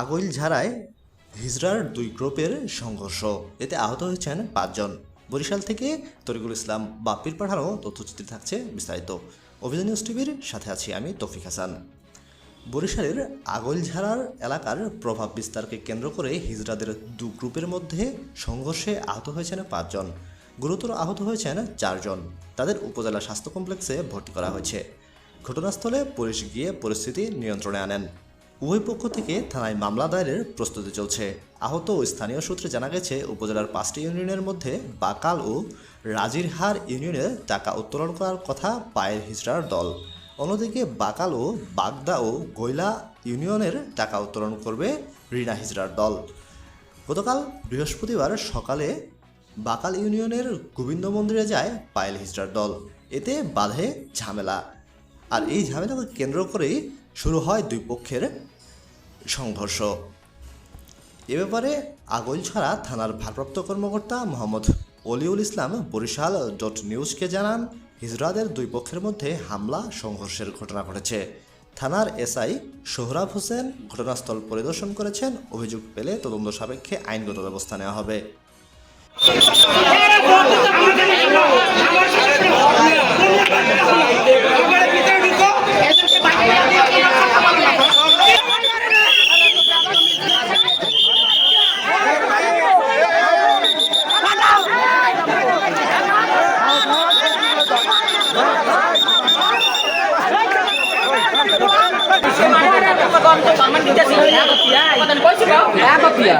আগৈল ঝাড়ায় হিজরার দুই গ্রুপের সংঘর্ষ। এতে আহত হয়েছেন পাঁচজন। বরিশাল থেকে তরিকুল ইসলাম, বাপ্পির পাঠানো তথ্যচিত্রে থাকছে বিস্তারিত। অভিযান নিউজ টিভির সাথে আছি আমি তৌফিক হাসান। বরিশালের আগৈলঝাড়ার এলাকার প্রভাব বিস্তারকে কেন্দ্র করে হিজড়াদের দু গ্রুপের মধ্যে সংঘর্ষে আহত হয়েছেন পাঁচজন। গুরুতর আহত হয়েছেন চারজন। তাদের উপজেলা স্বাস্থ্য কমপ্লেক্সে ভর্তি করা হয়েছে। ঘটনাস্থলে পুলিশ গিয়ে পরিস্থিতি নিয়ন্ত্রণে আনেন। উভয় পক্ষ থেকে থানায় মামলা দায়েরের প্রস্তুতি চলছে। আহত স্থানীয় সূত্রে জানা গেছে, উপজেলার পাঁচটি ইউনিয়নের মধ্যে বাকাল ও রাজিরহার ইউনিয়নে টাকা উত্তোলন করার কথা পায়ের হিজড়ার দল। অন্যদিকে বাকাল ও বাগদা ও গৈলা ইউনিয়নের টাকা উত্তোলন করবে রিনা হিজড়ার দল। গতকাল বৃহস্পতিবার সকালে বাকাল ইউনিয়নের গোবিন্দ মন্দিরে যায় পায়েল হিজড়ার দল। এতে বাধে ঝামেলা। আর এই ঝামেলাকে কেন্দ্র করেই শুরু হয় দুই পক্ষের সংঘর্ষ। এ ব্যাপারে আগৈলছড়া থানার ভারপ্রাপ্ত কর্মকর্তা মোহাম্মদ অলিউল ইসলাম বরিশাল ডট নিউজকে জানান হিজড়াদের দুই পক্ষের মধ্যে হামলা, সংঘর্ষের ঘটনা ঘটেছে। থানার এসআই সোহরাব হোসেন ঘটনাস্থল পরিদর্শন করেছেন, অভিযোগ পেলে তদন্ত সাপেক্ষে আইনগত ব্যবস্থা নেওয়া হবে। Apa dia?